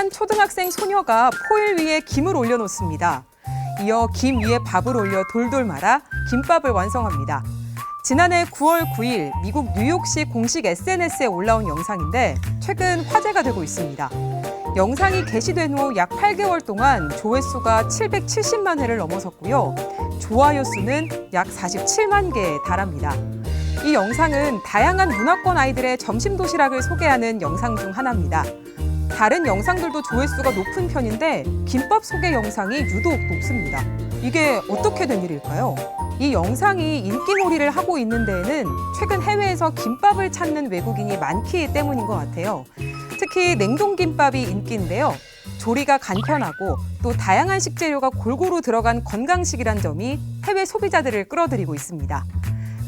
한 초등학생 소녀가 포일 위에 김을 올려놓습니다. 이어 김 위에 밥을 올려 돌돌 말아 김밥을 완성합니다. 지난해 9월 9일 미국 뉴욕시 공식 SNS에 올라온 영상인데 최근 화제가 되고 있습니다. 영상이 게시된 후 약 8개월 동안 조회수가 770만 회를 넘어섰고요. 좋아요 수는 약 47만 개에 달합니다. 이 영상은 다양한 문화권 아이들의 점심 도시락을 소개하는 영상 중 하나입니다. 다른 영상들도 조회수가 높은 편인데 김밥 소개 영상이 유독 높습니다. 이게 어떻게 된 일일까요? 이 영상이 인기놀이를 하고 있는 데에는 최근 해외에서 김밥을 찾는 외국인이 많기 때문인 것 같아요. 특히 냉동김밥이 인기인데요. 조리가 간편하고 또 다양한 식재료가 골고루 들어간 건강식이란 점이 해외 소비자들을 끌어들이고 있습니다.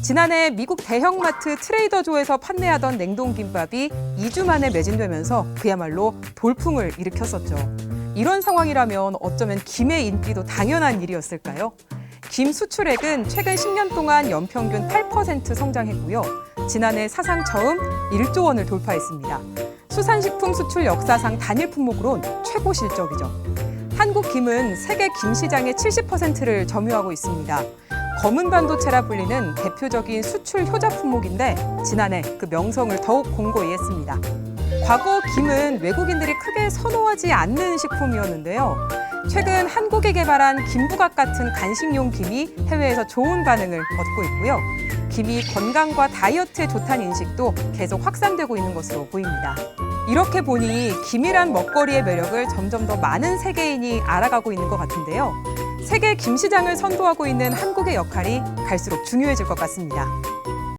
지난해 미국 대형마트 트레이더조에서 판매하던 냉동김밥이 2주 만에 매진되면서 그야말로 돌풍을 일으켰었죠. 이런 상황이라면 어쩌면 김의 인기도 당연한 일이었을까요? 김 수출액은 최근 10년 동안 연평균 8% 성장했고요. 지난해 사상 처음 1조 원을 돌파했습니다. 수산식품 수출 역사상 단일 품목으론 최고 실적이죠. 한국 김은 세계 김 시장의 70%를 점유하고 있습니다. 검은 반도체라 불리는 대표적인 수출 효자 품목인데 지난해 그 명성을 더욱 공고히 했습니다. 과거 김은 외국인들이 크게 선호하지 않는 식품이었는데요. 최근 한국에 개발한 김부각 같은 간식용 김이 해외에서 좋은 반응을 얻고 있고요. 김이 건강과 다이어트에 좋다는 인식도 계속 확산되고 있는 것으로 보입니다. 이렇게 보니 김이란 먹거리의 매력을 점점 더 많은 세계인이 알아가고 있는 것 같은데요. 세계 김 시장을 선도하고 있는 한국의 역할이 갈수록 중요해질 것 같습니다.